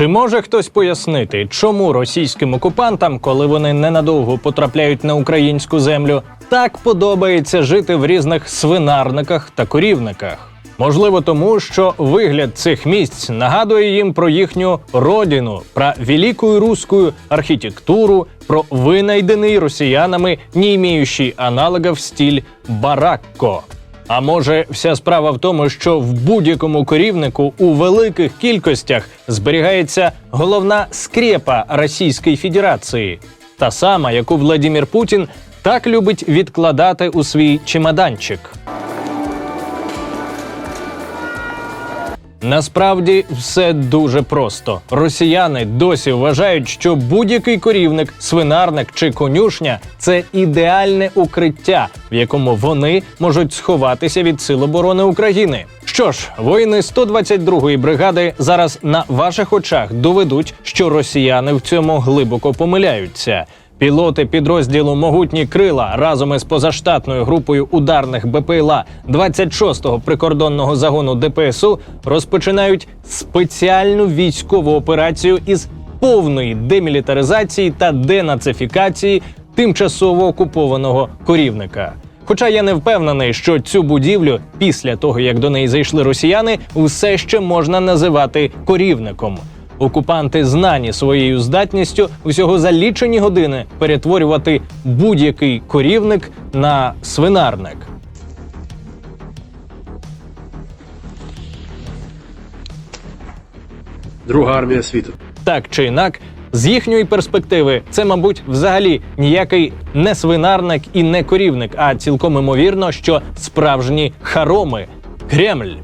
Чи може хтось пояснити, чому російським окупантам, коли вони ненадовго потрапляють на українську землю, так подобається жити в різних свинарниках та корівниках? Можливо, тому що вигляд цих місць нагадує їм про їхню родину, про велику руську архітектуру, про винайдений росіянами, не іміючий аналогів стиль баракко. А може, вся справа в тому, що в будь-якому корівнику у великих кількостях зберігається головна скрепа Російської Федерації, та сама, яку Владимир Путін так любить відкладати у свій чемоданчик. Насправді все дуже просто. Росіяни досі вважають, що будь-який корівник, свинарник чи конюшня це ідеальне укриття, в якому вони можуть сховатися від сил оборони України. Що ж, воїни 122-ї бригади зараз на ваших очах доведуть, що росіяни в цьому глибоко помиляються. Пілоти підрозділу Могутні крила разом із позаштатною групою ударних БПЛА 26-го прикордонного загону ДПСУ розпочинають спеціальну військову операцію із повної демілітаризації та денацифікації тимчасово окупованого корівника. Хоча я не впевнений, що цю будівлю після того, як до неї зайшли росіяни, все ще можна називати корівником. Окупанти знані своєю здатністю всього за лічені години перетворювати будь-який корівник на свинарник. Друга армія світу. Так чи інак, з їхньої перспективи, це, мабуть, взагалі ніякий не свинарник і не корівник, а цілком імовірно, що справжні хароми Кремль.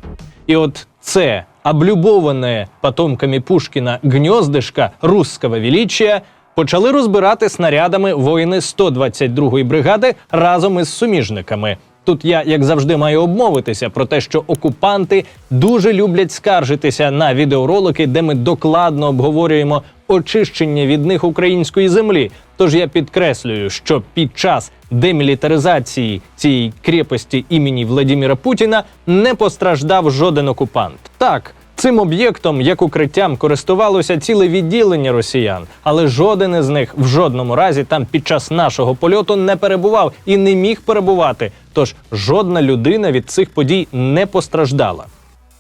І от це облюбоване потомками Пушкіна гньоздишка русского величия почали розбирати снарядами воїни 122-ї бригади разом із суміжниками. Тут я, як завжди, маю обмовитися про те, що окупанти дуже люблять скаржитися на відеоролики, де ми докладно обговорюємо очищення від них української землі. Тож я підкреслюю, що під час демілітаризації цієї крепості імені Владимира Путіна не постраждав жоден окупант. Так. Цим об'єктом як укриттям користувалося ціле відділення росіян, але жоден із них в жодному разі там під час нашого польоту не перебував і не міг перебувати. Тож жодна людина від цих подій не постраждала.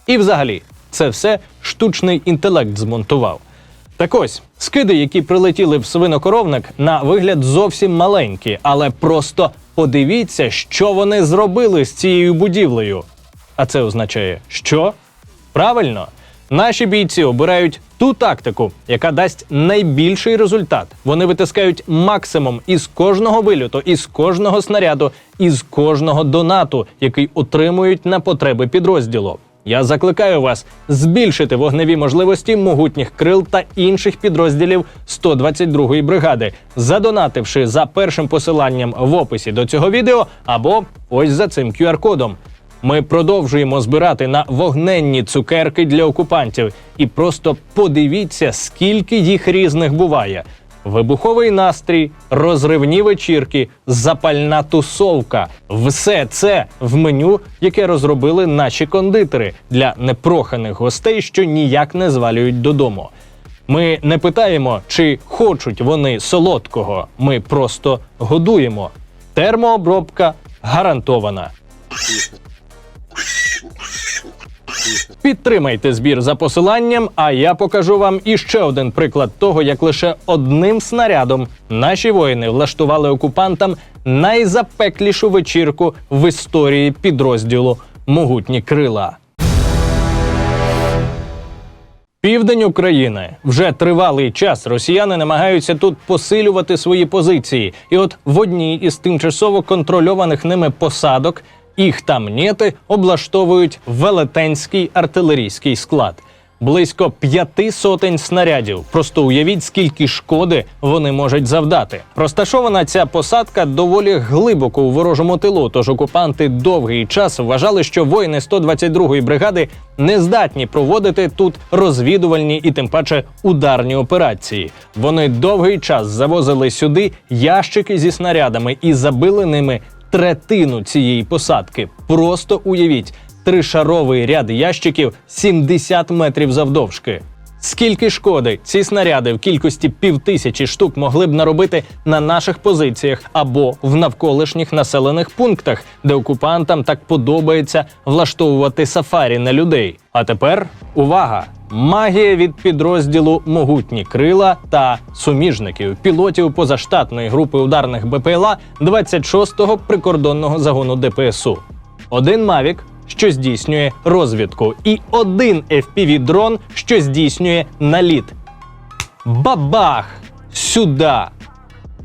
І взагалі, це все штучний інтелект змонтував. Так ось скиди, які прилетіли в свинокоровник, на вигляд зовсім маленькі, але просто подивіться, що вони зробили з цією будівлею. А це означає, що правильно, наші бійці обирають ту тактику, яка дасть найбільший результат. Вони витискають максимум із кожного вильоту, із кожного снаряду, із кожного донату, який отримують на потреби підрозділу. Я закликаю вас збільшити вогневі можливості могутніх крил та інших підрозділів 122-ї бригади, задонативши за першим посиланням в описі до цього відео або ось за цим QR-кодом. Ми продовжуємо збирати на вогненні цукерки для окупантів. І просто подивіться, скільки їх різних буває: вибуховий настрій, розривні вечірки, запальна тусовка. Все це в меню, яке розробили наші кондитери для непроханих гостей, що ніяк не звалюють додому. Ми не питаємо, чи хочуть вони солодкого. Ми просто годуємо. Термообробка гарантована. Підтримайте збір за посиланням, а я покажу вам іще один приклад того, як лише одним снарядом наші воїни влаштували окупантам найзапеклішу вечірку в історії підрозділу Могутні крила. Південь України вже тривалий час росіяни намагаються тут посилювати свої позиції. І от в одній із тимчасово контрольованих ними посадок їх там облаштовують велетенський артилерійський склад. Близько п'яти сотень снарядів. Просто уявіть, скільки шкоди вони можуть завдати. Розташована ця посадка доволі глибоко у ворожому тилу. Тож окупанти довгий час вважали, що воїни 122-ї бригади не здатні проводити тут розвідувальні і тим паче ударні операції. Вони довгий час завозили сюди ящики зі снарядами і забили ними третину цієї посадки. Просто уявіть. Тришаровий ряд ящиків 70 метрів завдовжки. Скільки шкоди ці снаряди в кількості півтисячі штук могли б наробити на наших позиціях або в навколишніх населених пунктах, де окупантам так подобається влаштовувати сафарі на людей. А тепер увага! Магія від підрозділу Могутні крила та суміжників, пілотів позаштатної групи ударних БПЛА 26-го прикордонного загону ДПСУ. Один Мавік, що здійснює розвідку, і один fpv дрон що здійснює наліт. Бабах! Сюда!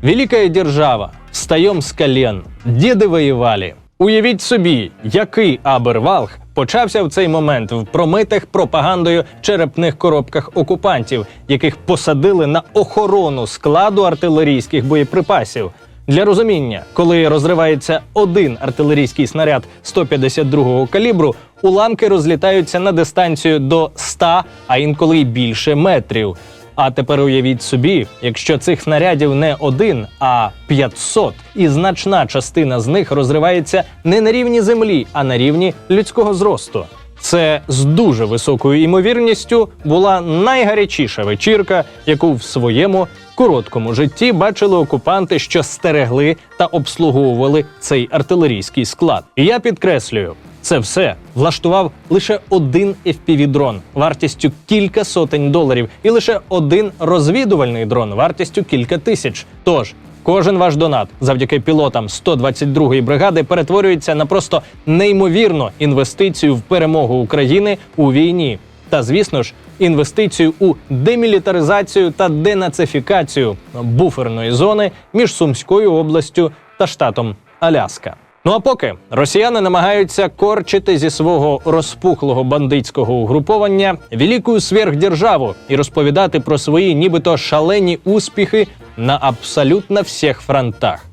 Великая держава, встаем с колен, діди воювали. Уявіть собі, який Абервалх почався в цей момент в промитих пропагандою черепних коробках окупантів, яких посадили на охорону складу артилерійських боєприпасів. Для розуміння, коли розривається один артилерійський снаряд 152-го калібру, уламки розлітаються на дистанцію до 100, а інколи й більше метрів. А тепер уявіть собі, якщо цих снарядів не один, а 500, і значна частина з них розривається не на рівні землі, а на рівні людського зросту. Це з дуже високою імовірністю була найгарячіша вечірка, яку в своєму короткому житті бачили окупанти, що стерегли та обслуговували цей артилерійський склад. Я підкреслюю, це все влаштував лише один FPV-дрон вартістю кілька сотень доларів, і лише один розвідувальний дрон вартістю кілька тисяч. Тож кожен ваш донат завдяки пілотам 122-ї бригади перетворюється на просто неймовірну інвестицію в перемогу України у війні. Та звісно ж, інвестицію у демілітаризацію та денацифікацію буферної зони між Сумською областю та штатом Аляска. Ну а поки росіяни намагаються корчити зі свого розпухлого бандитського угруповання велику сверхдержаву і розповідати про свої нібито шалені успіхи на абсолютно всіх фронтах.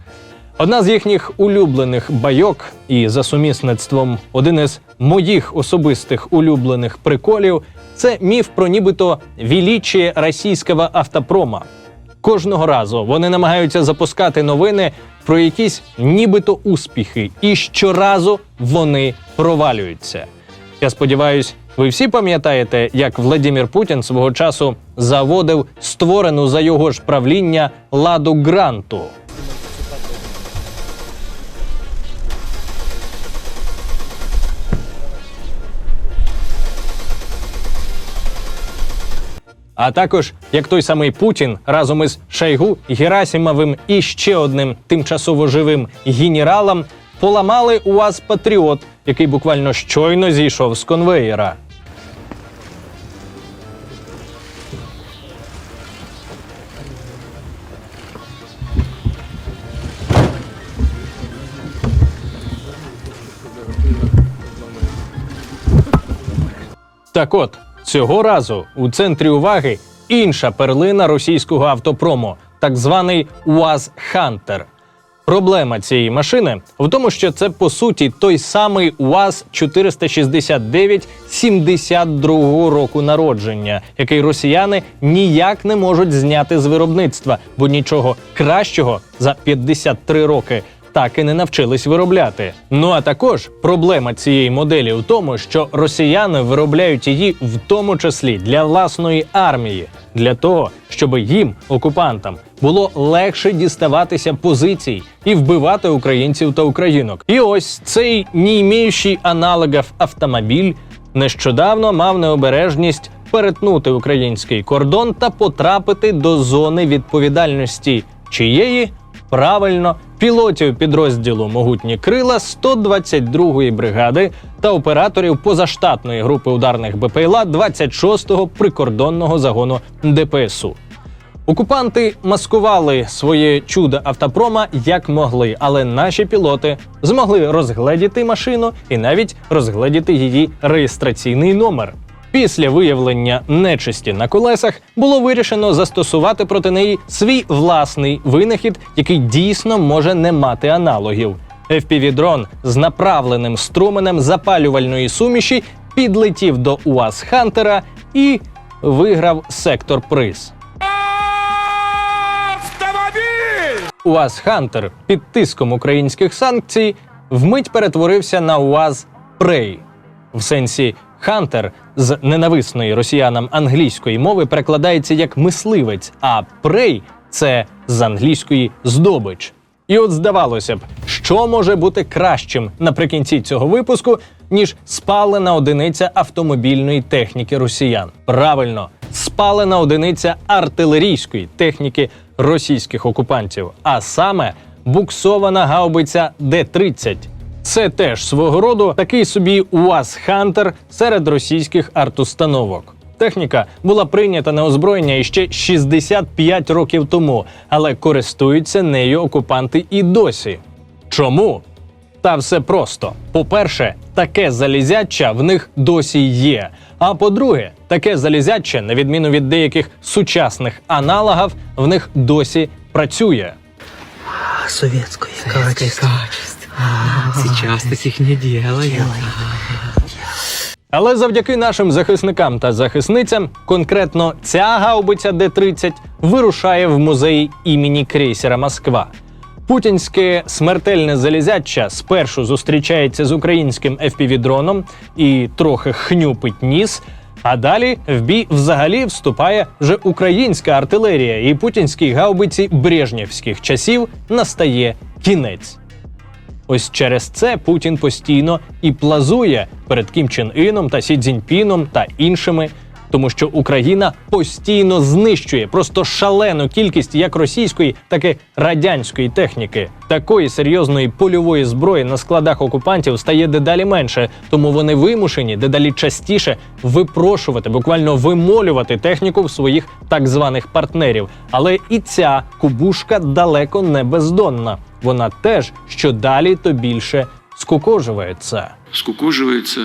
Одна з їхніх улюблених байок, і за сумісництвом один із моїх особистих улюблених приколів це міф про нібито величие російського автопрома. Кожного разу вони намагаються запускати новини про якісь нібито успіхи, і щоразу вони провалюються. Я сподіваюсь, ви всі пам'ятаєте, як Владимир Путін свого часу заводив створену за його ж правління ладу гранту. А також як той самий Путін разом із Шайгу, Герасімовим і ще одним тимчасово живим генералом поламали УАЗ Патріот, який буквально щойно зійшов з конвеєра. Так от, цього разу у центрі уваги інша перлина російського автопрому, так званий УАЗ Хантер. Проблема цієї машини в тому, що це по суті той самий УАЗ 469 72 року народження, який росіяни ніяк не можуть зняти з виробництва, бо нічого кращого за 53 роки так і не навчились виробляти. Ну а також проблема цієї моделі в тому, що росіяни виробляють її в тому числі для власної армії, для того, щоб їм, окупантам, було легше діставатися позицій і вбивати українців та українок. І ось цей не аналогів автомобіль нещодавно мав необережність перетнути український кордон та потрапити до зони відповідальності чиєї Правильно, пілотів підрозділу Могутні крила 122-ї бригади та операторів позаштатної групи ударних БПЛА 26-го прикордонного загону ДПСУ. Окупанти маскували своє чудо автопрома як могли, але наші пілоти змогли розгледіти машину і навіть розгледіти її реєстраційний номер. Після виявлення нечисті на колесах було вирішено застосувати проти неї свій власний винахід, який дійсно може не мати аналогів. FPV-дрон з направленим струменем запалювальної суміші підлетів до УАЗ Хантера і виграв сектор приз. УАЗ Хантер під тиском українських санкцій вмить перетворився на УАЗ Прей. В сенсі Хантер з ненависної росіянам англійської мови перекладається як мисливець, а прей це з англійської здобич. І от здавалося б, що може бути кращим наприкінці цього випуску, ніж спалена одиниця автомобільної техніки росіян. Правильно, спалена одиниця артилерійської техніки російських окупантів, а саме буксована гаубиця Д-30. Це теж свого роду такий собі УАЗ Хантер серед російських артустановок. Техніка була прийнята на озброєння іще 65 років тому, але користуються нею окупанти і досі. Чому? Та все просто. По-перше, таке залізяча в них досі є. А по-друге, таке залізяче, на відміну від деяких сучасних аналогів, в них досі працює. Советское качество. Сейчас таких не делают. Але завдяки нашим захисникам та захисницям, конкретно ця гаубиця Д-30 вирушає в музей імені крейсера Москва. Путінське смертельне залізяча спершу зустрічається з українським FPV-дроном і трохи хнюпить ніс. А далі в бій взагалі вступає вже українська артилерія, і путінській гаубиці брежнєвських часів настає кінець. Ось через це Путін постійно і плазує перед Кім Чен Іном та Сі Цзіньпіном та іншими, тому що Україна постійно знищує просто шалену кількість як російської, так і радянської техніки. Такої серйозної польової зброї на складах окупантів стає дедалі менше, тому вони вимушені дедалі частіше випрошувати, буквально вимолювати техніку в своїх так званих партнерів. Але і ця кубушка далеко не бездонна. Вона теж що далі, то більше скукожується. скукоживается.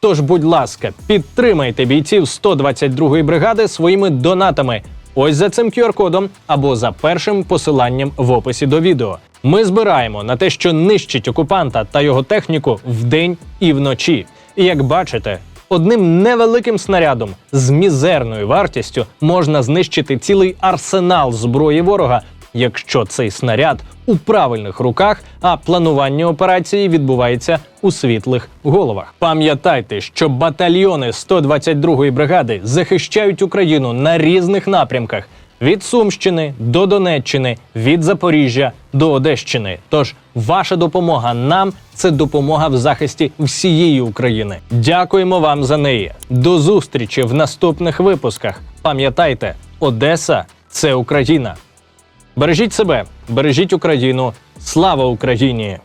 Тож, будь ласка, підтримайте бійців 122-ї бригади своїми донатами. Ось за цим QR-кодом або за першим посиланням в описі до відео. Ми збираємо на те, що нищить окупанта та його техніку вдень і вночі. І як бачите, одним невеликим снарядом з мізерною вартістю можна знищити цілий арсенал зброї ворога, якщо цей снаряд у правильних руках, а планування операції відбувається у світлих головах. Пам'ятайте, що батальйони 122-ї бригади захищають Україну на різних напрямках. Від Сумщини до Донеччини, від Запоріжжя до Одещини. Тож ваша допомога нам це допомога в захисті всієї України. Дякуємо вам за неї. До зустрічі в наступних випусках. Пам'ятайте, Одеса це Україна. Бережіть себе, бережіть Україну. Слава Україні!